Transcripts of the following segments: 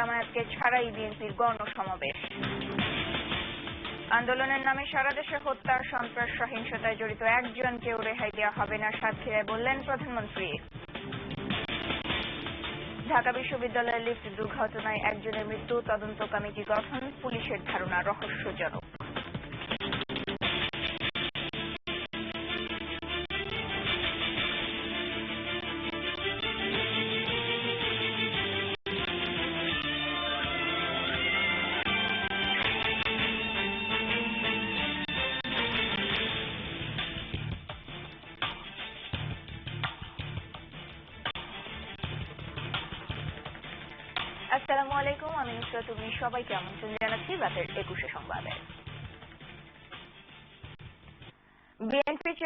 জামায়াতকে ছাড়াই বিএনপির গণসমাবেশ। আন্দোলনের নামে সারা দেশে হত্যা, সন্ত্রাস, সহিংসতায় জড়িত একজনকেও রেহাই দেওয়া হবে না সাতক্ষীরায় বললেন প্রধানমন্ত্রী। ঢাকা বিশ্ববিদ্যালয়ের লিফট দুর্ঘটনায় একজনের মৃত্যু, তদন্ত কমিটি গঠন, পুলিশের ধারণা রহস্যজনক। সবাইকে আমন্ত্রণ জানাচ্ছি রাতের একুশে সংবাদে।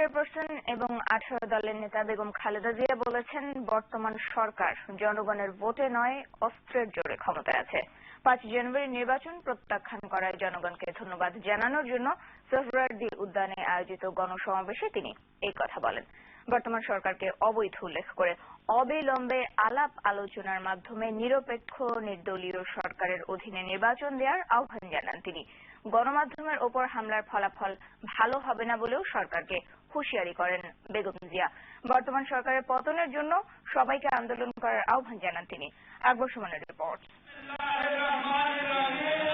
চেয়ারপারসন এবং আঠারো দলের নেতা বেগম খালেদা জিয়া বলেছেন, বর্তমান সরকার জনগণের ভোটে নয়, অস্ত্রের জোরে ক্ষমতায় আছে। পাঁচ জানুয়ারি নির্বাচন প্রত্যাখ্যান করায় জনগণকে ধন্যবাদ জানানোর জন্য সোহরার্দি উদ্যানে আয়োজিত গণসমাবেশে তিনি এই কথা বলেন। বর্তমান সরকারকে অবৈধ উল্লেখ করে অবিলম্বে আলাপ আলোচনার মাধ্যমে নিরপেক্ষ, নির্দলীয় সরকারের অধীনে নির্বাচন দেওয়ার আহ্বান জানান তিনি। গণমাধ্যমের ওপর হামলার ফলাফল ভালো হবে না বলেও সরকারকে হুঁশিয়ারি করেন বেগম জিয়া। বর্তমান সরকারের পতনের জন্য সবাইকে আন্দোলন করার আহ্বান জানান তিনি। আকবর সুমনের রিপোর্ট।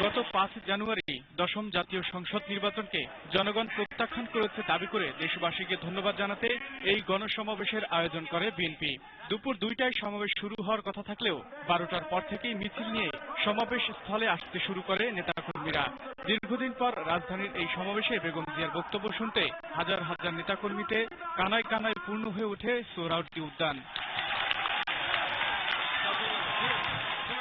গত পাঁচ জানুয়ারি দশম জাতীয় সংসদ নির্বাচনকে জনগণ প্রত্যাখ্যান করেছে দাবি করে দেশবাসীকে ধন্যবাদ জানাতে এই গণসমাবেশের আয়োজন করে বিএনপি। দুপুর দুইটায় সমাবেশ শুরু হওয়ার কথা থাকলেও বারোটার পর থেকেই মিছিল নিয়ে সমাবেশ স্থলে আসতে শুরু করে নেতাকর্মীরা। দীর্ঘদিন পর রাজধানীর এই সমাবেশে বেগম জিয়ার বক্তব্য শুনতে হাজার হাজার নেতাকর্মীতে কানায় কানায় পূর্ণ হয়ে ওঠে সোহরাওয়ার্দী উদ্যান।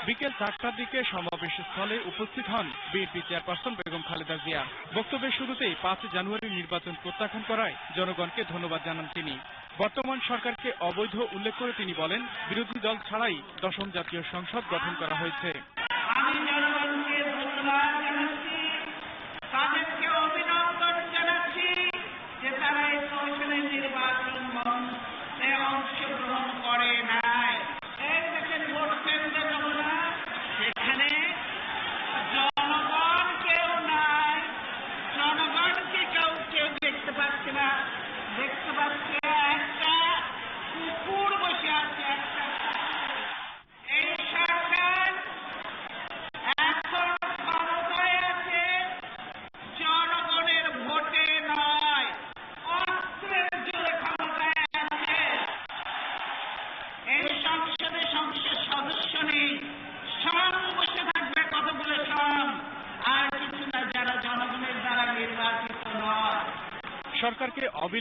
বিকেল চারটার দিকে সমাবেশ স্থলে উপস্থিত হন বিএনপি চেয়ারপারসন বেগম খালেদা জিয়া। বক্তব্যের শুরুতেই পাঁচ জানুয়ারি নির্বাচন প্রত্যাখ্যান করায় জনগণকে ধন্যবাদ জানান তিনি। বর্তমান সরকারকে অবৈধ উল্লেখ করে তিনি বলেন, বিরোধী দল ছাড়াই দশম জাতীয় সংসদ গঠন করা হয়েছে। আমি জনগণকে ধন্যবাদ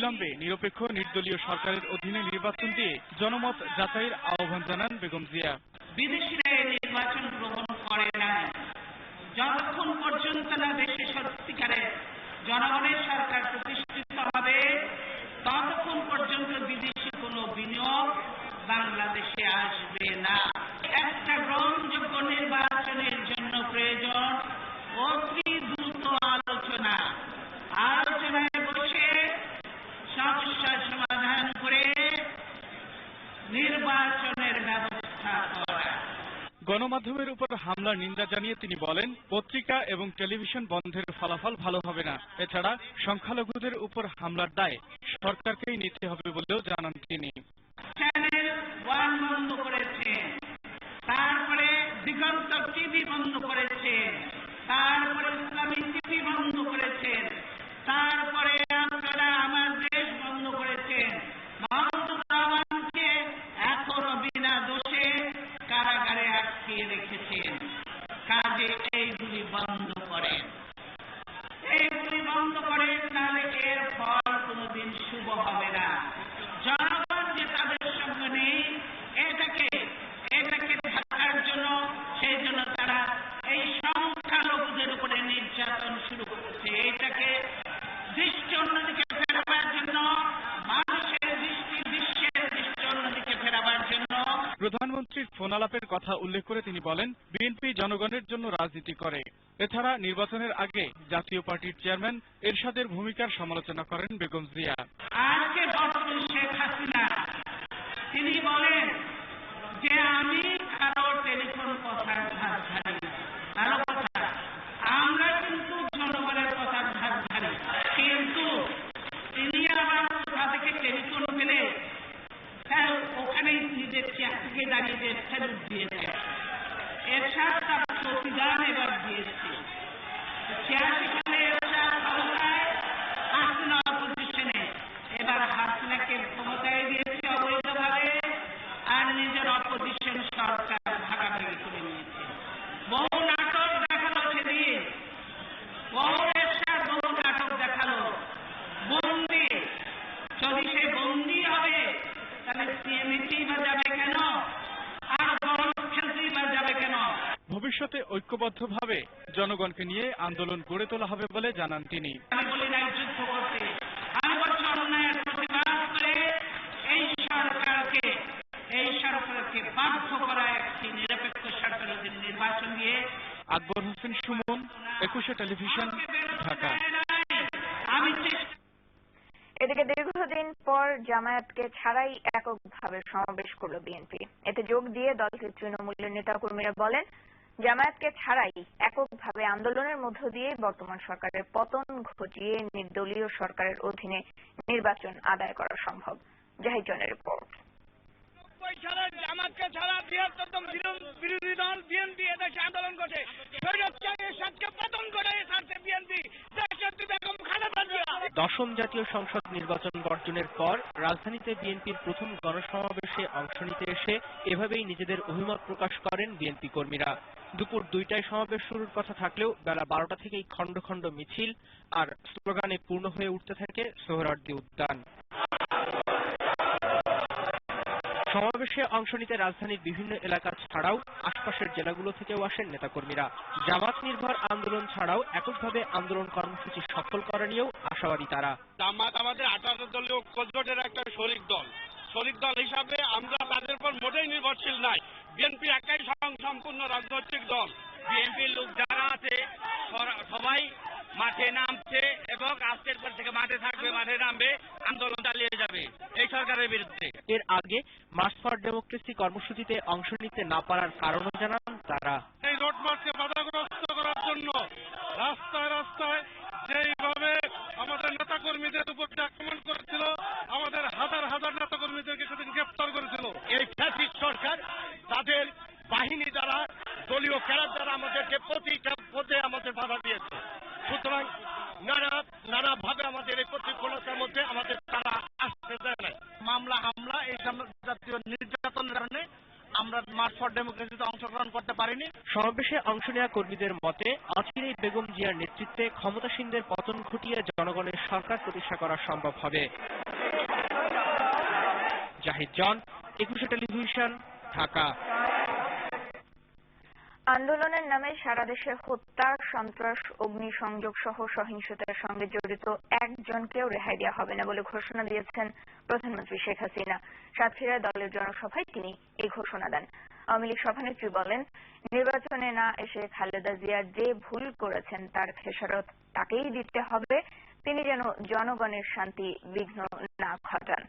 অবিলম্বে নিরপেক্ষ নির্দলীয় সরকারের অধীনে নির্বাচন দিয়ে জনমত যাচাইয়ের আহ্বান জানান বেগম জিয়া। বিদেশিরা নির্বাচন গ্রহণ করে না। যতক্ষণ পর্যন্ত না দেশে সত্যিকারের জনগণের সরকার প্রতিষ্ঠিত হবে ততক্ষণ পর্যন্ত বিদেশি কোনো বিনিয়োগ বাংলাদেশে আসবে না একটা গ্রহণযোগ্য নির্বাচনের জন্য প্রয়োজন অতি দ্রুত আলোচনা আলোচনায় বসে সমস্যার সমাধান করে নির্বাচনের ব্যবস্থা করা গণমাধ্যমের উপর হামলার নিন্দা জানিয়ে তিনি বলেন, পত্রিকা এবং টেলিভিশন বন্ধের ফলাফল ভালো হবে না। এছাড়া সংখ্যালঘুদের উপর হামলার দায় সরকারকেই নিতে হবে বলেও জানান তিনি। বন্ধ করেছে। তারপরে দিগন্ত টিভি বন্ধ করেছে। ইসলামী টিভি বন্ধ করেছেন তারপরে আপনারা আমার দেশ বন্ধ করেছেন মাহমুদুর রহমানকে এখনও বিনা দোষে কারাগারে আটকিয়ে রেখেছেন কাজে এইগুলি বন্ধ করেন এইগুলি বন্ধ করেন নাহলে এর ফল কোনোদিন শুভ হবে না জনগণ যে তাদের সঙ্গে নেই এটাকে এটাকে ঢাকার জন্য প্রধানমন্ত্রীর ফোনালাপের কথা উল্লেখ করে তিনি বলেন, বিএনপি জনগণের জন্য রাজনীতি করে। এছাড়া নির্বাচনের আগে জাতীয় পার্টির চেয়ারম্যান এরশাদের ভূমিকার সমালোচনা করেন বেগম জিয়া। আজকে শেখ হাসিনা, তিনি বলেন যে আমি কারও টেলিফোন কথা আমরা কিন্তু জনগণের কথার ধার ধারি কিন্তু তিনি আবার কোথা থেকে টেলিফোন পেলে স্যার ওখানেই নিজের চেয়ার থেকে দাঁড়িয়ে যে স্যালুট দিয়েছে। এর সাথে তার প্রতিদান এবার দিয়েছে। ছিয়াশি সালে এরশাদ ক্ষমতায় হাসিনা অপোজিশনে এবার হাসিনাকে ক্ষমতায় দিয়েছে অবৈধভাবে আর নিজের অপোজিশন সরকার ভাগাভাগি করে নিয়েছে বহু নাটক দেখাল সেদিন বহু এরশাদ বহু নাটক দেখাল বন্দি যদি সে বন্দি হবে তাহলে সিএমএতেই বা যাবে কেন আর বরং খেলতেই বা যাবে কেন ভবিষ্যতে ঐক্যবদ্ধভাবে জনগণকে নিয়ে আন্দোলন গড়ে তোলা হবে বলে জানান তিনি। আমি বলি নাই যুদ্ধ করতে। আমি বলছি অন্যায়ের প্রতিবাদ করে এই সরকারকে এই সরকারকে বাধ্য করা একটি নিরপেক্ষ সরকারের অধীনে নির্বাচন দিয়ে আকবর হোসেন সুমন একুশে টেলিভিশন ঢাকা। এদিকে দীর্ঘদিন পর জামায়াতকে ছাড়াই এককভাবে সমাবেশ করল বিএনপি। এতে যোগ দিয়ে দলটির তৃণমূলের নেতাকর্মীরা বলেন জামায়াতকে ছাড়াই এককভাবে আন্দোলনের মধ্য দিয়ে বর্তমান সরকারের পতন ঘটিয়ে নির্দলীয় সরকারের অধীনে নির্বাচন আদায় করা সম্ভব। জাহিজনের রিপোর্ট। সালের জামাতকে ছাড়া বৃহত্তম বিরোধী দল বিএনপি এদেশে আন্দোলন করছে। পতন করে ছাড়ছে বিএনপি। দেশনেত্রী বেগম খালেদা জিয়া। দশম জাতীয় সংসদ নির্বাচন বর্জনের পর রাজধানীতে বিএনপির প্রথম গণসমাবেশে অংশ নিতে এসে এভাবেই নিজেদের অভিমত প্রকাশ করেন বিএনপি কর্মীরা। দুপুর দুইটায় সমাবেশ শুরুর কথা থাকলেও বেলা বারোটা থেকেই খণ্ড খণ্ড মিছিল আর স্লোগানে পূর্ণ হয়ে উঠতে থাকে সোহরার্দি উদ্যান। সমাবেশে অংশ নিতে রাজধানীর বিভিন্ন এলাকা ছাড়াও আশপাশের জেলাগুলো থেকেও আসেন নেতাকর্মীরা। জামাত নির্ভর আন্দোলন ছাড়াও এককভাবে আন্দোলন কর্মসূচি সফল করা নিয়েও আশাবাদী তারা। জামাত আমাদের আঠারো দলীয় কোচজোটের একটা শরিক দল। শরিক দল হিসাবে আমরা তাদের উপর মোটেই নির্ভরশীল নাই। বিএনপি একাই স্বয়ং সম্পূর্ণ রাজনৈতিক দল। বিএনপির লোক যারা আছে সবাই মাঠে নামছে এবং আজকের পর থেকে মাঠে থাকবে মাঠে নামবে আন্দোলন চালিয়ে যাবে এই সরকারের বিরুদ্ধে। এর আগে মার্চ ফর ডেমোক্রেসি কর্মসূচিতে অংশ নিতে না পারার কারণও জানান তারা। এই রোড মার্চকে বাধাগ্রস্ত করার জন্য রাস্তায় রাস্তায় যেইভাবে আমাদের নেতা কর্মীদের উপর আক্রমণ করেছিল, আমাদের হাজার হাজার নেতা কর্মীদেরকে সেদিন গ্রেপ্তার করেছিল। এই ফ্যাসিস্ট সরকার, তাদের বাহিনী দ্বারা, দলীয় ক্যারার দ্বারা আমাদেরকে প্রতিটা পথে আমাদের বাধা দিয়েছে। সুতরাং নানা নানা ভাবে আমাদের এই প্রতিকূলতার মধ্যে আমাদের তারা আসতে দেয় নাই। মামলা, হামলা, এই জাতীয় নির্যাতনের কারণে আমরা মার্চ ফর ডেমোক্রেসিতে অংশগ্রহণ করতে পারিনি। সমাবেশে অংশ নেওয়া কর্মীদের মতে অচিরেই বেগম জিয়ার নেতৃত্বে ক্ষমতাসীনদের পতন ঘটিয়ে জনগণের সরকার প্রতিষ্ঠা করা সম্ভব হবে। জাহিদ জন, একুশে টেলিভিশন, ঢাকা। আন্দোলনের নামে সারা দেশে হত্যা, সন্ত্রাস, অগ্নিসংযোগ সহ সহিংসতার সঙ্গে জড়িত একজনকেও রেহাই দেওয়া হবে না বলে ঘোষণা দিয়েছেন প্রধানমন্ত্রী শেখ হাসিনা। সাতক্ষীরায় দলের জনসভায় তিনি এই ঘোষণা দেন। আওয়ামী লীগ সভানেত্রী বলেন, নির্বাচনে না এসে খালেদা জিয়া যে ভুল করেছেন তার খেসারত তাকেই দিতে হবে। তিনি যেন জনগণের শান্তি বিঘ্ন না ঘটান।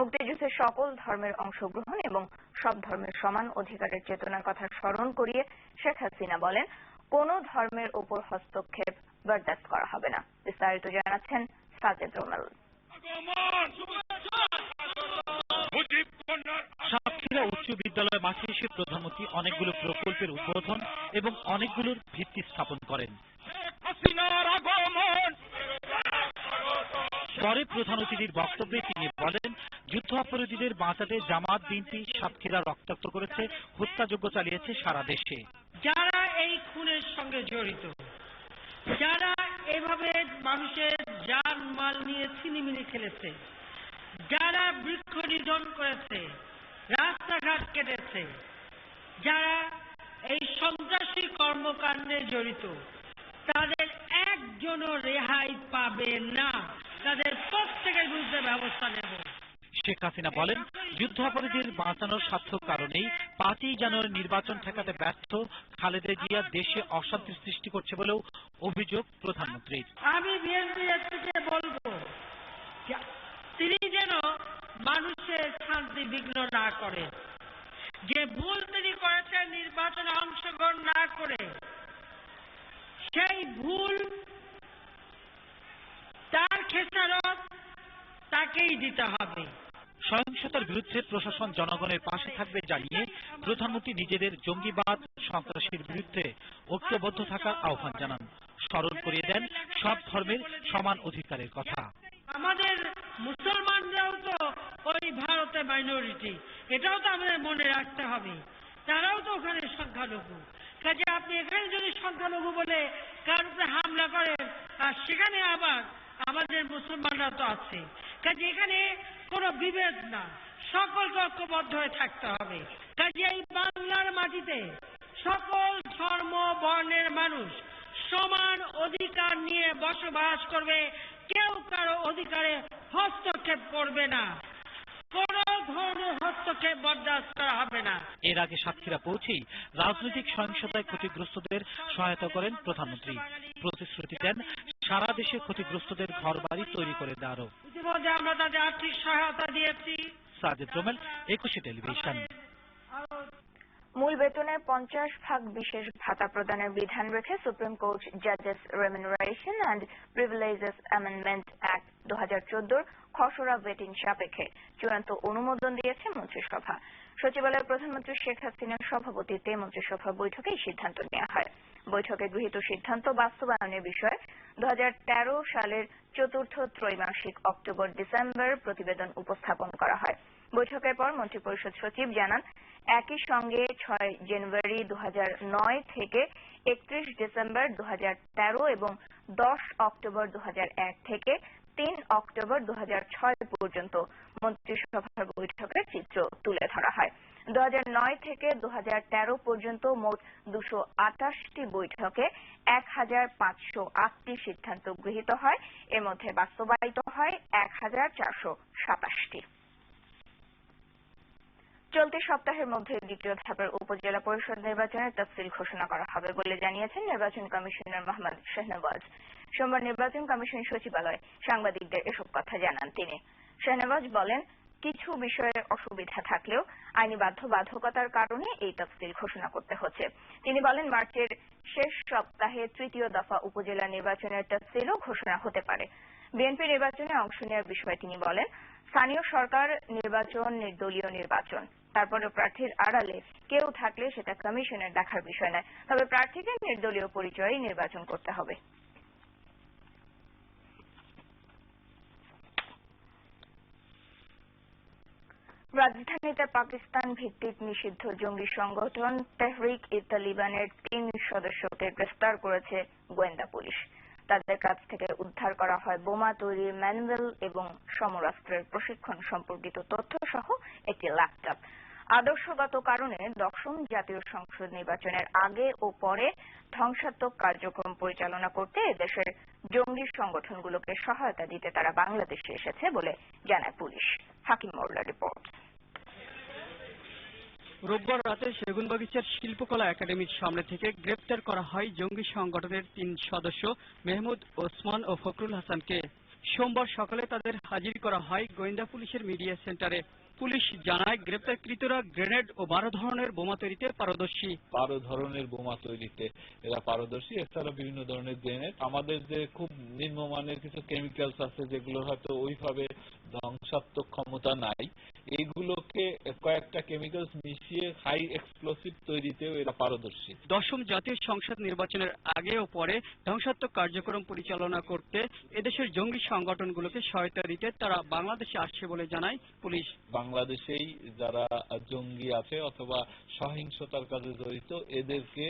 মুক্তিযুদ্ধে সকল ধর্মের অংশগ্রহণ এবং সব ধর্মের সমান অধিকারের চেতনার কথা স্মরণ করিয়ে শেখ হাসিনা বলেন, কোন ধর্মের ওপর হস্তক্ষেপ বরদাস্ত করা হবে না। বিস্তারিত জানাচ্ছেন সাজেদ রোমেল সাতক্ষীরা উচ্চ বিদ্যালয় মাঠে এসে প্রধানমন্ত্রী অনেকগুলো প্রকল্পের উদ্বোধন এবং অনেকগুলোর ভিত্তি স্থাপন করেন। পরে প্রধান অতিথির বক্তব্যে তিনি বলেন যুদ্ধ অপরাধীদের বাঁচাতে জামাত বিএনপি সাতক্ষীরা রক্তাক্ত করেছে হত্যাযোগ্য চালিয়েছে সারা দেশে। যারা এই খুনের সঙ্গে জড়িত, যারা এভাবে মানুষের জান মাল নিয়ে ছিনিমিনি খেলেছে, যারা বৃক্ষ নিধন করেছে, রাস্তাঘাট কেটেছে, যারা এই সন্ত্রাসী কর্মকাণ্ডে জড়িত, তাদের একজনও রেহাই পাবে না। তাদের প্রত্যেকের বিরুদ্ধে ব্যবস্থা নেব। শেখ হাসিনা বলেন যুদ্ধাপরাধীদের বাঁচানোর স্বার্থ কারণেই পাঁচই জানুয়ারি নির্বাচন ঠেকাতে ব্যর্থ খালেদা জিয়া দেশে অশান্তির সৃষ্টি করছে বলেও অভিযোগ প্রধানমন্ত্রীর। আমি বলব তিনি যেন মানুষের শান্তি বিঘ্ন না করেন যে ভুল তিনি করেছেন নির্বাচনে অংশগ্রহণ না করে, সেই ভুল তার খেসারত তাকেই দিতে হবে। সহিংসতার বিরুদ্ধে প্রশাসন জনগণের পাশে থাকবে জানিয়ে প্রধানমন্ত্রী নিজেদের জঙ্গিবাদ, সন্ত্রাসীর বিরুদ্ধে ঐক্যবদ্ধ থাকার আহ্বান জানান। স্মরণ করিয়ে দেন সব ধর্মের সমান অধিকারের কথা। আমাদের মুসলমানরাও তো ওই ভারতে মাইনরিটি এটাও তো আমাদের মনে রাখতে হবে। তারাও তো ওখানে সংখ্যালঘু। কাজে আপনি এখানে যদি সংখ্যালঘু বলে কার উপরে হামলা করেন আর সেখানে আবার আমাদের মুসলমানরা তো আছে। কাজে এখানে কোনো বিভেদ না। সকলকে ঐক্যবদ্ধ হয়ে থাকতে হবে। কাজে এই বাংলার মাটিতে সকল ধর্ম, বর্ণের মানুষ সমান অধিকার নিয়ে বসবাস করবে। কেউ কারও অধিকারে হস্তক্ষেপ করবে না। কোন ধরনের হস্তক্ষেপ বরদাস্ত করা হবে না। এর আগে সাতক্ষীরা পৌঁছেই রাজনৈতিক সহিংসতায় ক্ষতিগ্রস্তদের সহায়তা করেন প্রধানমন্ত্রী। প্রতিশ্রুতি দেন সারা দেশে ক্ষতিগ্রস্তদের ঘর বাড়ি তৈরি করে দেওয়ারও। ইতিমধ্যে আমরা তাদের আর্থিক সহায়তা দিয়েছি। সাজেদ রোমেল একুশে টেলিভিশন। মূল বেতনের পঞ্চাশ ভাগ বিশেষ ভাতা প্রদানের বিধান রেখে supreme court জাজেস remuneration and privileges amendment act দু হাজার চোদ্দোর খসড়া ভেটিং সাপেক্ষে চূড়ান্ত অনুমোদন দিয়েছে মন্ত্রিসভা। সচিবালয়ের প্রধানমন্ত্রী শেখ হাসিনার সভাপতিত্বে মন্ত্রিসভা বৈঠকে সিদ্ধান্ত নেওয়া হয়। বৈঠকে গৃহীত সিদ্ধান্ত বাস্তবায়নের বিষয়ে দু হাজার তেরো সালের চতুর্থ ত্রৈমাসিক অক্টোবর ডিসেম্বর প্রতিবেদন উপস্থাপন করা হয়। বৈঠকের পর মন্ত্রিপরিষদ সচিব জানান, একই সঙ্গে ছয় জানুয়ারি দু হাজার নয় থেকে একত্রিশ ডিসেম্বর দু হাজার তেরো এবং দশ অক্টোবর দু হাজার এক থেকে তিন অক্টোবর দু হাজার ছয় পর্যন্ত মন্ত্রিসভার বৈঠকের চিত্র তুলে ধরা হয়। দু হাজার নয় থেকে দু হাজার তেরো পর্যন্ত মোট দুশো আটাশটি বৈঠকে এক হাজার পাঁচশো আটটি সিদ্ধান্ত গৃহীত হয়। এর মধ্যে বাস্তবায়িত হয় এক হাজার চারশো সাতাশটি। চলতি সপ্তাহের মধ্যে দ্বিতীয় ধাপের উপজেলা পরিষদ নির্বাচনের তফসিল ঘোষণা করা হবে বলে জানিয়েছেন নির্বাচন কমিশনার মোহাম্মদ শাহনওয়াজ। সোমবার নির্বাচন কমিশন সচিবালয়ে সাংবাদিকদের এসব কথা জানান তিনি। শাহনওয়াজ বলেন, কিছু বিষয়ে অসুবিধা থাকলেও আইনি বাধ্যবাধকতার কারণে এই তফসিল ঘোষণা করতে হচ্ছে। তিনি বলেন, মার্চের শেষ সপ্তাহে তৃতীয় দফা উপজেলা নির্বাচনের তফসিলও ঘোষণা হতে পারে। বিএনপি নির্বাচনে অংশ নেওয়ার বিষয়ে তিনি বলেন, স্থানীয় সরকার নির্বাচন, নির্দলীয় নির্বাচন তারপরে প্রার্থীর আড়ালে কেউ থাকলে সেটা কমিশনের দেখার বিষয় নয়। তবে প্রার্থীকে নির্দলীয় পরিচয়ে নির্বাচন করতে হবে। রাজধানীতে পাকিস্তান ভিত্তিক নিষিদ্ধ জঙ্গি সংগঠন তেহরিক ই তালিবানের তিন সদস্যকে গ্রেফতার করেছে গোয়েন্দা পুলিশ। তাদের কাছ থেকে উদ্ধার করা হয় বোমা তৈরি ম্যানুয়াল এবং সমরাস্ত্রের প্রশিক্ষণ সম্পর্কিত তথ্য সহ একটি ল্যাপটপ। আদর্শগত কারণে দশম জাতীয় সংসদ নির্বাচনের আগে ও পরে ধ্বংসাত্মক কার্যক্রম পরিচালনা করতে এদেশের জঙ্গি সংগঠনগুলোকে সহায়তা দিতে তারা বাংলাদেশে এসেছে বলে জানায় পুলিশ। হাকিম মোল্লা রিপোর্ট। রোববার রাতে সেগুনবাগিচার শিল্পকলা একাডেমির সামনে থেকে গ্রেপ্তার করা হয় জঙ্গি সংগঠনের তিন সদস্য, মেহমুদ ওসমান ও ফখরুল হাসানকে। সোমবার সকালে তাদের হাজির করা হয় গোয়েন্দা পুলিশের মিডিয়া সেন্টারে। পুলিশ জানায়, গ্রেপ্তারকৃতরা গ্রেনেড ও বারো ধরনের বোমা তৈরিতে পারদর্শী। বারো ধরনের বোমা তৈরিতে এরা পারদর্শী। এছাড়া বিভিন্ন ধরনের গ্রেনেড। আমাদের যে খুব নিম্নমানের কিছু কেমিক্যালস আছে, যেগুলো হয়তো ওইভাবে ধ্বংসাত্মক ক্ষমতা নাই। এইগুলোকে কয়েকটা কেমিক্যালস মিশিয়ে হাই এক্সপ্লোসিভ তৈরিতেও এরা পারদর্শী। দশম জাতীয় সংসদ নির্বাচনের আগে ও পরে ধ্বংসাত্মক কার্যক্রম পরিচালনা করতে এদেশের জঙ্গি সংগঠনগুলোকে সহায়তা দিতে তারা বাংলাদেশে আসছে বলে জানায় পুলিশ। বাংলাদেশেই যারা জঙ্গি আছে অথবা সহিংসতার কাজে জড়িত এদেরকে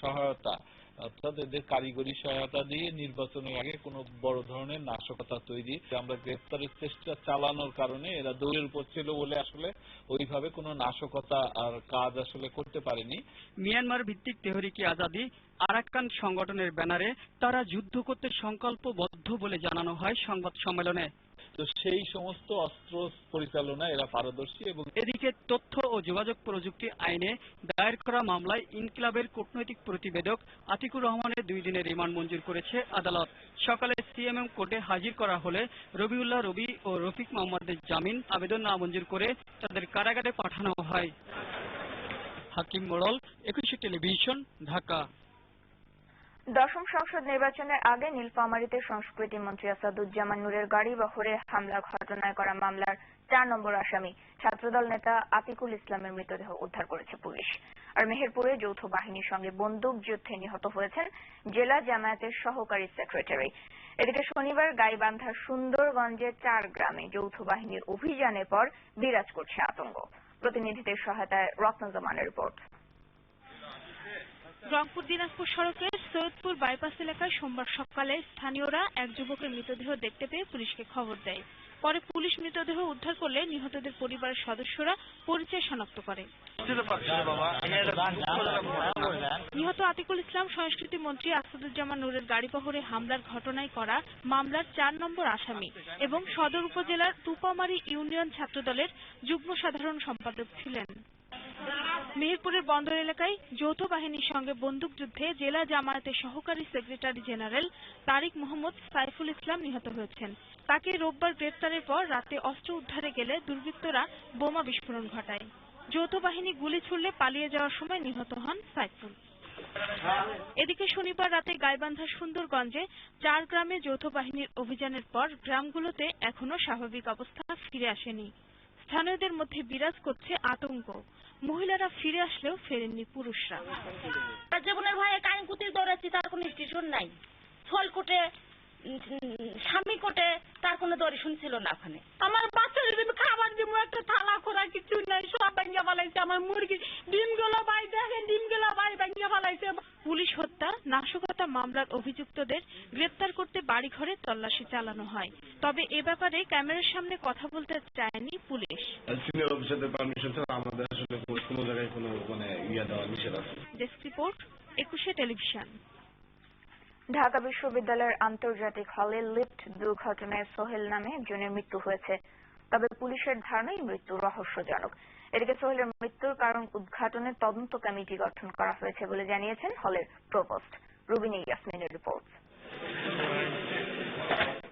সহায়তা অর্থাৎ এদের কারিগরি সহায়তা দিয়ে নির্বাচনের আগে কোনো বড় ধরনের নাশকতা তৈরি আমরা গ্রেপ্তারের চেষ্টা চালানোর কারণে এরা দৌড়ের উপর ছিল বলে আসলে ওইভাবে কোনো নাশকতা আর কাজ আসলে করতে পারেনি। মিয়ানমার ভিত্তিক তেহরিকি আজাদি আরাকান সংগঠনের ব্যানারে তারা যুদ্ধ করতে সংকল্পবদ্ধ বলে জানানো হয় সংবাদ সম্মেলনে। তো সেই সমস্ত অস্ত্র পরিচালনা এরা পারদর্শী এবং এদিকে তথ্য ও যোগাযোগ প্রযুক্তি আইনে দায়ের করা মামলায় ইনকিলাবের কূটনৈতিক প্রতিবেদক আতিকুর রহমানের দুই দিনের রিমান্ড মঞ্জুর করেছে আদালত। সকালে সিএমএম কোর্টে হাজির করা হলে রবিউল্লাহ রবি ও রফিক মোহাম্মদের জামিন আবেদন নামঞ্জুর করে তাদের কারাগারে পাঠানো হয়। হাকিম মোড়ল, একুশে টেলিভিশন, ঢাকা। দশম সংসদ নির্বাচনের আগে নীলফামারীতে সংস্কৃতি মন্ত্রী আসাদুজ্জামান নূরের গাড়ি বহরে হামলা, ঘটনায় করা মামলার চার নম্বর আসামি ছাত্রদল নেতা আতিকুল ইসলামের মৃতদেহ উদ্ধার করেছে পুলিশ। আর মেহেরপুরে যৌথ বাহিনীর সঙ্গে বন্দুক যুদ্ধে নিহত হয়েছেন জেলা জামায়াতের সহকারী সেক্রেটারি। এদিকে শনিবার গাইবান্ধার সুন্দরগঞ্জের চার গ্রামে যৌথ বাহিনীর অভিযানের পর বিরাজ করছে আতঙ্ক। প্রতিনিধিদের সহায়তায় রত্নজমানের রিপোর্ট। রংপুর দিনাজপুর সড়কের সৈয়দপুর বাইপাস এলাকায় সোমবার সকালে স্থানীয়রা এক যুবকের মৃতদেহ দেখতে পেয়ে পুলিশকে খবর দেয়। পরে পুলিশ মৃতদেহ উদ্ধার করলে নিহতদের পরিবারের সদস্যরা পরিচয় শনাক্ত করে। নিহত আতিকুল ইসলাম, সংস্কৃতি মন্ত্রী আসাদুজ্জামান নূরের গাড়িবহরে হামলার ঘটনায় করা মামলার চার নম্বর আসামি এবং সদর উপজেলার তুপামারি ইউনিয়ন ছাত্রদলের যুগ্ম সাধারণ সম্পাদক ছিলেন। মেহেরপুরের বন্দর এলাকায় যৌথ বাহিনীর সঙ্গে বন্দুকযুদ্ধে জেলা জামায়াতের সহকারী সেক্রেটারি জেনারেল তারিক মোহাম্মদ সাইফুল ইসলাম নিহত হয়েছেন। তাকে রোববার গ্রেপ্তারের পর রাতে অস্ত্র উদ্ধারে গেলে দুর্বৃত্তরা বোমা বিস্ফোরণ ঘটায়। যৌথ বাহিনী গুলি ছুড়লে পালিয়ে যাওয়ার সময় নিহত হন সাইফুল। এদিকে শনিবার রাতে গাইবান্ধার সুন্দরগঞ্জে চার গ্রামে যৌথ বাহিনীর অভিযানের পর গ্রামগুলোতে এখনও স্বাভাবিক অবস্থা ফিরে আসেনি। স্থানীয়দের মধ্যে বিরাজ করছে আতঙ্ক। মহিলারা ফিরে আসলেও ফেরেননি পুরুষরা। জীবনের ভাই কাইনকুতির দৌড়াচ্ছি তার কোনো স্টেশন নাই। ছলকোটে স্বামী কোটে তার কোনো দড়ি শুনছিল না ওখানে। আমার বাচ্চাদের জন্য খাবার দিব একটা থালা খোরা কিছু নাই সব ভাঙ্গা ফেলাইছে। আমার মুরগি ডিমগুলো ভাই দেখেন ডিমগুলো ভাই ভাঙ্গা ফেলাইছে। পুলিশ হত্যা নাশকতা মামলার অভিযুক্তদের গ্রেপ্তার করতে বাড়ি বাড়িঘরে তল্লাশি চালানো হয়। তবে এ ব্যাপারে ক্যামেরার সামনে কথা বলতে চায়নি পুলিশ। সিনিয়র অফিসারদের পারমিশন ছাড়া আমাদের আসলে কোনো জায়গায় কোনো মানে ইয়া দেওয়া নিষেধ আছে। Desk report Ekushey television. Dhaka বিশ্ববিদ্যালয়ের আন্তর্জাতিক হলে লিফট দুর্ঘটনায় সোহেল নামে একজনের মৃত্যু হয়েছে। তবে পুলিশের ধারণা এই মৃত্যু রহস্যজনক। এদিকে সোহেলের মৃত্যুর কারণ উদ্ঘাটনে তদন্ত কমিটি গঠন করা হয়েছে বলে জানিয়েছেন হলের প্রভোস্ট রুবিনী ইয়াসমিনের রিপোর্ট।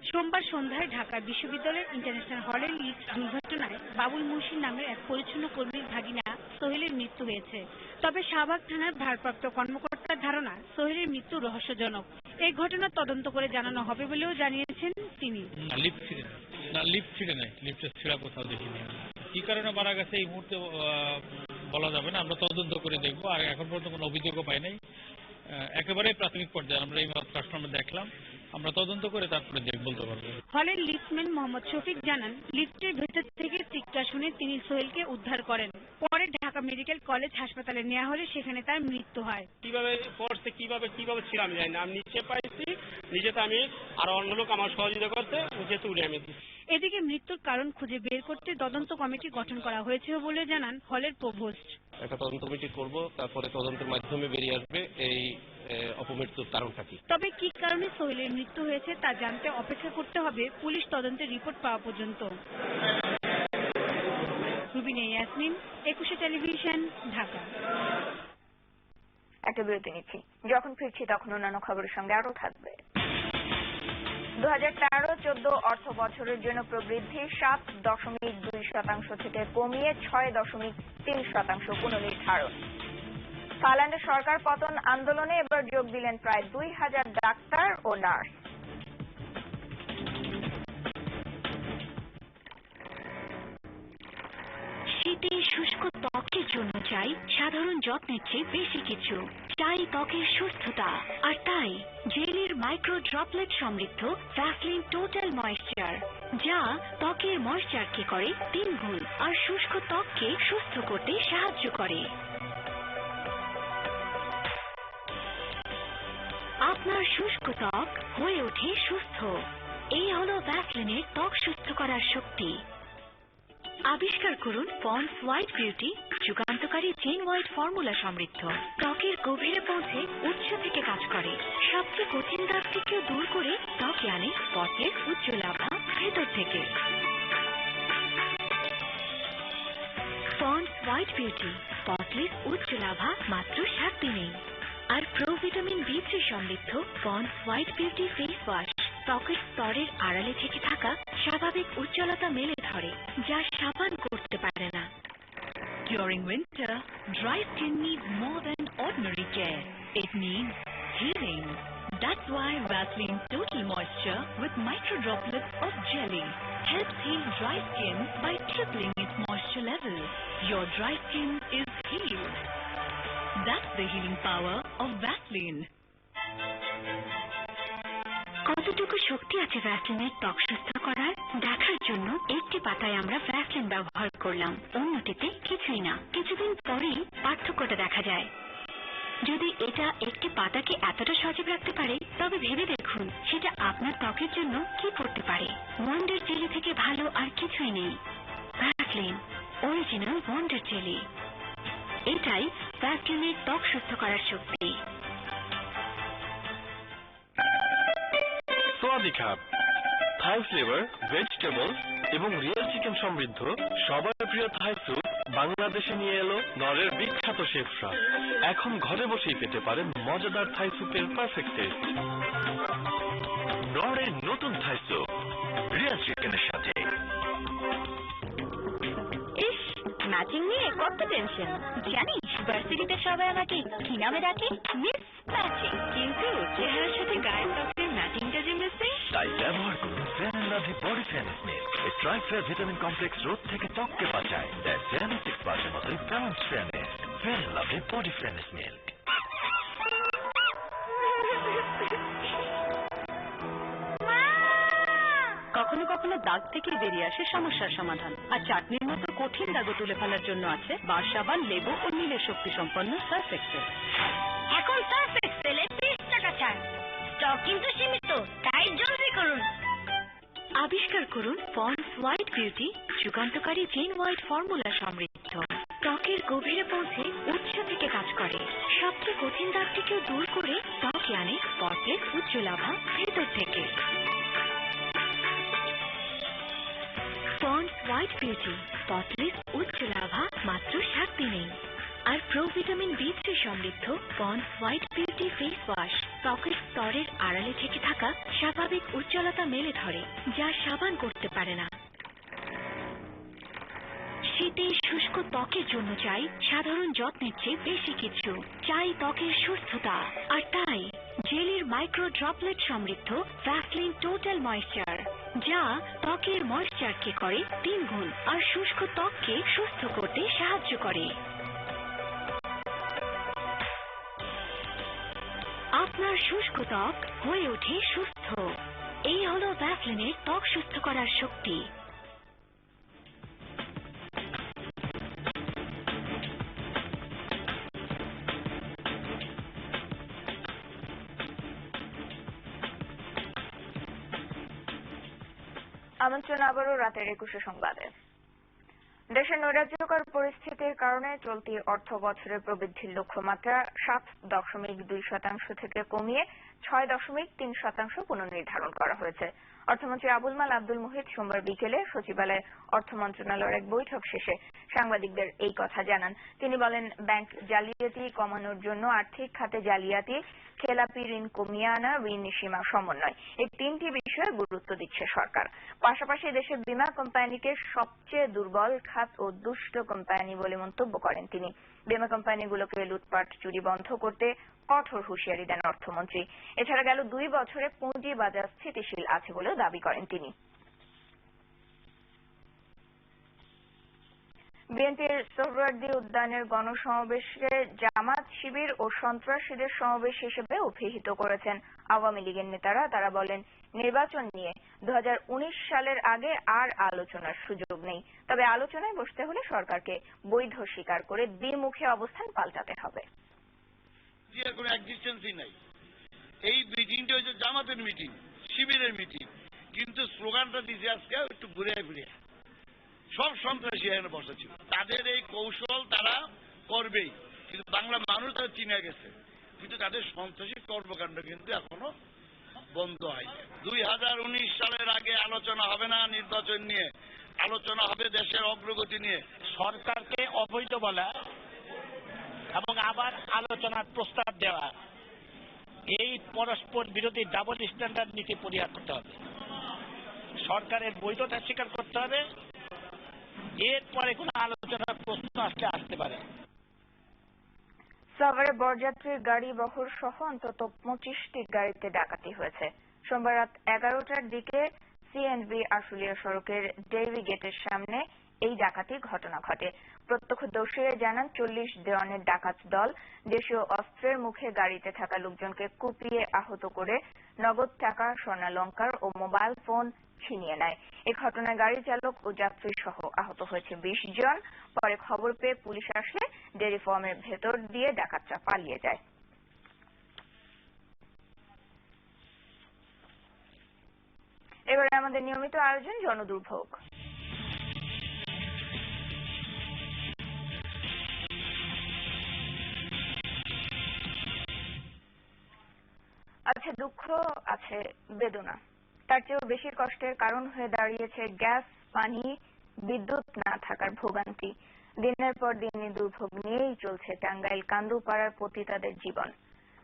সোমবার সন্ধ্যায় ঢাকা বিশ্ববিদ্যালয়ের ইন্টারন্যাশনাল হলের লিফট দুর্ঘটনায় বাবুল মুন্সির নামের এক পরিচ্ছন্ন কর্মীর ভাগিনা সোহেলের মৃত্যু হয়েছে। তবে শাহবাগ থানার ভারপ্রাপ্ত কর্মকর্তার ধারণা, সোহেলের মৃত্যু রহস্যজনক। এই ঘটনার তদন্ত করে জানানো হবে বলেও জানিয়েছেন তিনি। লিফট ছিঁড়ে নাই লিফটের ছিঁড়া কোথাও দেখিনি কি কারণে মারা গেছে এই মুহূর্তে বলা যাবে না। আমরা তদন্ত করে দেখব। আর এখন পর্যন্ত কোনো অভিযোগও পাই নাই। একেবারে প্রাথমিক পর্যায়ে। আমরা এই কাস্টমার দেখলাম। আমরা তদন্ত করে তারপরে দেখ বলতে পারব। হলের লিফটম্যান মোহাম্মদ শফিক জানান লিফটের ভেতর থেকে চিৎকার শুনে তিনি সোহেলকে উদ্ধার করেন। পরে ঢাকা মেডিকেল কলেজ হাসপাতালে নেওয়া হলে সেখানে তার মৃত্যু হয়। কীভাবে পড়ছে কীভাবে কীভাবে ছিলাম আমি জানি না। আমি নিচে পাইছি নিচেতে আমি আর অন্য লোক আমার সহযোগিতা করতে নিচে তুলে আমি দিচ্ছি। এদিকে মৃত্যুর কারণ খুঁজে বের করতে তদন্ত কমিটি গঠন করা হয়েছে বলে জানান হলের প্রভোস্ট। একটা তদন্ত কমিটি করব তারপরে তদন্তের মাধ্যমে বেরিয়ে আসবে এই অপমৃত্যুর কারণটা কি। তবে কি কারণে সোহেলের মৃত্যু হয়েছে তা জানতে অপেক্ষা করতে হবে পুলিশ তদন্তের রিপোর্ট পাওয়া পর্যন্ত। রুবিনা ইয়াসমিন একুশে টেলিভিশন ঢাকা। একটা বিরতি নিচ্ছি। যখন ফিরছি তখন অন্যান্য খবরের সঙ্গে আরও থাকবে। দু হাজার তেরো চোদ্দ অর্থ বছরের জন্য প্রবৃদ্ধি সাত দশমিক দুই শতাংশ থেকে কমিয়ে ছয় দশমিক তিন শতাংশ পুনর্নির্ধারণ। থাইল্যান্ডের সরকার পতন আন্দোলনে এবার যোগ দিলেন প্রায় দুই হাজার ডাক্তার ও নার্স। শীতে শুষ্ক ত্বকের জন্য চাই সাধারণ যত্নের চেয়ে বেশি কিছু। চাই ত্বকের সুস্থতা। আর তাই জেলির মাইক্রো ড্রপলেট সমৃদ্ধ ভ্যাসলিন টোটাল ময়েশ্চার যা ত্বকের ময়েশ্চারকে করে তিন গুণ আর শুষ্ক ত্বককে সুস্থ করতে সাহায্য করে। আপনার শুষ্ক ত্বক হয়ে ওঠে সুস্থ। এই হলো ভ্যাসলিনের ত্বক সুস্থ করার শক্তি। আবিষ্কার করুন পন্স হোয়াইট বিউটি, যুগান্তকারী চেন হোয়াইট ফর্মুলা সমৃদ্ধ। ত্বকের গভীরে পৌঁছে উৎস থেকে কাজ করে। সবচেয়ে কঠিন দাগ থেকেও দূর করে ত্বকে আনে স্পটের উজ্জ্বল আভা ভেতর থেকে। পন্ডস হোয়াইট বিউটি স্পটলেস উচ্চ লাভা মাত্র সাত দিনেই। আর প্রো ভিটামিন বি থ্রি সমৃদ্ধ Pond's white beauty face wash ত্বকের স্তরের আড়ালে থেকে থাকা স্বাভাবিক উজ্জ্বলতা মেলে ধরে যা সাবান করতে পারে না During winter, dry skin needs more than ordinary care. It needs healing. That's why Vaseline Total Moisture with micro droplets of jelly helps heal dry skin by tripling its moisture level. Your dry skin is healed. That's the healing power of Vaseline. কতটুকু শক্তি আছে ভ্যাসলিনের ত্বক সুস্থ করার? দেখার জন্য একটি পাতায় আমরা ভ্যাসলিন ব্যবহার করলাম। অন্যটিতে কিছুই না। কিছুদিন পরেই পার্থক্যটা দেখা যায়। যদি এটা একটি পাতাকে এতটা সজীব রাখতে পারে, তবে ভেবে দেখুন সেটা আপনার ত্বকের জন্য কি করতে পারে। ওয়ান্ডার জেলি থেকে ভালো আর কিছুই নেই। ভ্যাসলিন অরিজিনাল ওয়ান্ডার জেলি এটাই ভ্যাসলিনের ত্বক সুস্থ করার শক্তি। থাই ফ্লেভার, ভেজিটেবল এবং রিয়েল চিকেন সমৃদ্ধ, সবার প্রিয় থাই স্যুপ বাংলাদেশে নিয়ে এলো নরের বিখ্যাত শেফরা। এখন ঘরে বসেই পেতে পারেন মজাদার থাই স্যুপের পারফেক্ট টেস্ট নরের নতুন থাই স্যুপ রিয়েল চিকেনের সাথে। ম্যাচিং নিয়ে কত টেনশন জানিস ভার্সিটিতে সবাই আমাকে কি নামে ডাকে মিস ম্যাচিং কিন্তু চেহারার সাথে গায়ের ত্বকের ম্যাচিংটা যে মিসিং তাই ব্যবহার করুন ফ্যান লাভলি বডি ফ্যান স্নেল ট্রাইফেয়ার ভিটামিন কমপ্লেক্স রোদ থেকে ত্বককে বাঁচায়। দেয় সেরামিক সিক্স পার্সেন্ট মতোই ব্যালেন্স ফ্যান ফেয়ার লাভলি বডি ফ্যান মিল্ক কখনো কখনো দাগ থেকে বেরিয়ে আসে সমস্যার সমাধান। আর চাটনির মতো কঠিন দাগও তুলে ফেলার জন্য আছে বার সাবান লেবু ও নীলের শক্তি সম্পন্ন সার্ফ এক্সেল। এখন সার্ফ এক্সেলে বিশ টাকা ছাড় স্টক কিন্তু সীমিত তাই জলদি করুন। আবিষ্কার করুন পন্ডস হোয়াইট বিউটি যুগান্তকারী জেন হোয়াইট ফর্মুলা সমৃদ্ধ। ত্বকের গভীরে পৌঁছে উৎস থেকে কাজ করে। সবচেয়ে কঠিন দাগটিকেও দূর করে ত্বকে আনে স্পটলেস উজ্জ্বলাভা ভেতর থেকে। পন্ডস হোয়াইট বিউটি স্পটলেস উজ্জ্বলাভা মাত্র সাত দিনেই। আর প্রো ভিটামিন বি থ্রি সমৃদ্ধ Pond's white beauty face wash, ত্বকের স্তরের আড়ালে থেকে থাকা স্বাভাবিক উজ্জ্বলতা মেলে ধরে, যা সাবান করতে পারে না। শীতে শুষ্ক ত্বকের জন্য চাই সাধারণ যত্নের চেয়ে বেশি কিছু। চাই ত্বকের সুস্থতা। আর তাই জেলির মাইক্রো ড্রপলেট সমৃদ্ধ ভ্যাসলিন টোটাল ময়েশ্চার যা ত্বকের ময়শ্চারকে করে তিন গুণ আর শুষ্ক ত্বককে সুস্থ করতে সাহায্য করে। আপনার শুষ্ক ত্বক হয়ে ওঠে সুস্থ। এই হলো ভ্যাসলিনের ত্বক সুস্থ করার শক্তি। আমন্ত্রণ আবারও রাতের একুশে সংবাদে। দেশের নৈরাজ্যকর পরিস্থিতির কারণে চলতি অর্থ বছরের প্রবৃদ্ধির লক্ষ্যমাত্রা সাত দশমিক দুই শতাংশ থেকে কমিয়ে ছয় দশমিক তিন শতাংশ পুনর্নির্ধারণ করা হয়েছে। অর্থমন্ত্রী আবুল মাল আব্দুল মুহিত সোমবার বিকেলে সচিবালয়ে অর্থ মন্ত্রণালয়ের এক বৈঠক শেষে সাংবাদিকদের এই কথা জানান। তিনি বলেন, ব্যাংক জালিয়াতি কমানোর জন্য আর্থিক খাতে জালিয়াতি, খেলাপি ঋণ কমিয়ে আনা, ঋণ সীমা সমন্বয় এই তিনটি বিষয়ে গুরুত্ব দিচ্ছে সরকার। পাশাপাশি দেশের বীমা কোম্পানিকে সবচেয়ে দুর্বল খাত ও দুষ্ট কোম্পানি বলে মন্তব্য করেন তিনি। বীমা কোম্পানিগুলোকে লুটপাট, চুরি বন্ধ করতে কঠোর হুঁশিয়ারি দেন অর্থমন্ত্রী। এছাড়া গেল দুই বছরে পুঁজি বাজার স্থিতিশীল আছে বলেও দাবি করেন তিনি। বিএনপির সোহরাওয়ার্দী উদ্যানের গণসমাবেশকে জামাত শিবির ও সন্ত্রাসীদের সমাবেশ হিসেবে অভিহিত করেছেন আওয়ামী লীগের নেতারা। তারা বলেন, নির্বাচন নিয়ে দু হাজার উনিশ সালের আগে আর আলোচনার সুযোগ নেই। তবে আলোচনায় বসতে হলে সরকারকে বৈধ স্বীকার করে দ্বিমুখী অবস্থান পাল্টাতে হবে। জিয়ার কোনো এক্সিস্টেন্সই নাই। এই মিটিংটা হচ্ছে জামাতের মিটিং শিবিরের মিটিং কিন্তু স্লোগানটা দিয়েছে আজকে, একটু ঘুরে ফিরে। সব সন্ত্রাসী এখানে বসা ছিল। তাদের এই কৌশল তারা করবেই। কিন্তু বাংলা মানুষ তারা চিনে গেছে। কিন্তু তাদের সন্ত্রাসী কর্মকাণ্ড কিন্তু এখনও বন্ধ হয় দুই হাজার উনিশ সালের আগে আলোচনা হবে না নির্বাচন নিয়ে। আলোচনা হবে দেশের অগ্রগতি নিয়ে। সরকারকে অবৈধ বলা এবং আবার আলোচনার প্রস্তাব দেওয়া। এই পরস্পর বিরোধী ডাবল স্ট্যান্ডার্ড নীতি পরিহার করতে হবে। সরকারের বৈধতা স্বীকার করতে হবে। এরপরে কোনো আলোচনার প্রশ্ন আসলে আসতে পারে। সাভারে বরযাত্রীর গাড়ি বহর সহ অন্তত পঁচিশটি গাড়িতে ডাকাতি হয়েছে। সোমবার রাত এগারোটার দিকে সিএনবি আশুলিয়া সড়কের ডেইরি গেটের সামনে এই ডাকাতির ঘটনা ঘটে। প্রত্যক্ষদর্শীরা জানান, চল্লিশ দেওয়ানের ডাকাত দল দেশীয় অস্ত্রের মুখে গাড়িতে থাকা লোকজনকে কুপিয়ে আহত করে নগদ টাকা, স্বর্ণালঙ্কার ও মোবাইল ফোন ছিনিয়ে নেয়। এ ঘটনায় গাড়ি চালক ও যাত্রী সহ আহত হয়েছে বিশ জন। পরে খবর পেয়ে পুলিশ আসলে ডেয়ারি ফার্মের ভেতর দিয়ে ডাকাতরা পালিয়ে যায়। এবারে আমাদের নিয়মিত আয়োজন জনদুর্ভোগ। আছে দুঃখ, আছে বেদনা। তার চেয়েও বেশি কষ্টের কারণ হয়ে দাঁড়িয়েছে গ্যাস, পানি, বিদ্যুৎ না থাকার ভোগান্তি। দিনের পর দিন দুর্ভোগ নিয়েই চলছে টাঙ্গাইল কান্দুপাড়ার পতিতাদের জীবন।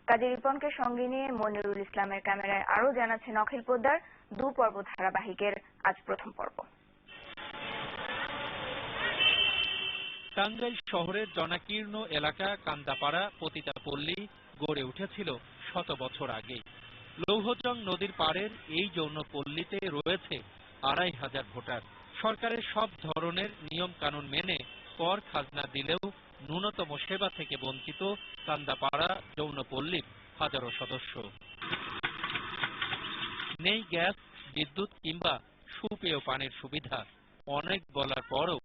কাজী রিপনকে সঙ্গে নিয়ে মনিরুল ইসলামের ক্যামেরায় আরও জানাচ্ছেন অখিল পোদ্দার দু পর্ব ধারাবাহিকের আজ প্রথম পর্ব। টাঙ্গাইল শহরের জনাকীর্ণ এলাকা কান্দাপাড়া, পতিতাপল্লী গড়ে উঠেছিল শত বছর আগে লৌহজং নদীর পাড়ের এই যৌনপল্লীতে রয়েছে আড়াই হাজার ভোটার। সরকারের সব ধরনের নিয়ম কানুন মেনে কর খাজনা দিলেও ন্যূনতম সেবা থেকে বঞ্চিত কান্দাপাড়া যৌনপল্লীর হাজারো সদস্য। নেই গ্যাস, বিদ্যুৎ কিংবা সুপেয় পানির সুবিধা। অনেক বলার পরও